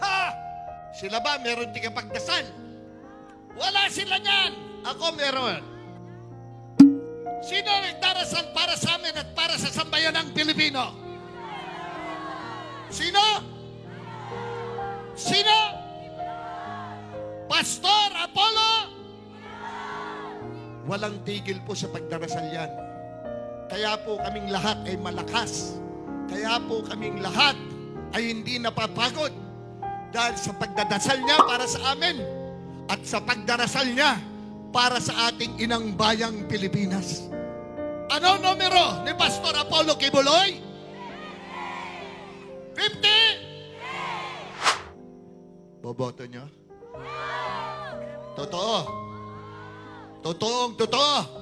Ha! Sila ba meron di pagdasal? Wala sila niyan! Ako meron. Sino nagdarasal para sa amin at para sa sambayan ng Pilipino? Sino? Sino? Pastor Apollo? Walang tigil po sa pagdarasal yan. Kaya po kaming lahat ay malakas. Kaya po kaming lahat ay hindi napapagod. Dahil sa pagdadasal niya para sa amin at sa pagdarasal niya para sa ating inang bayang Pilipinas. Ano numero ni Pastor Apollo Kibuloy? 50? Boboto niyo? Totoo. Totoong totoo.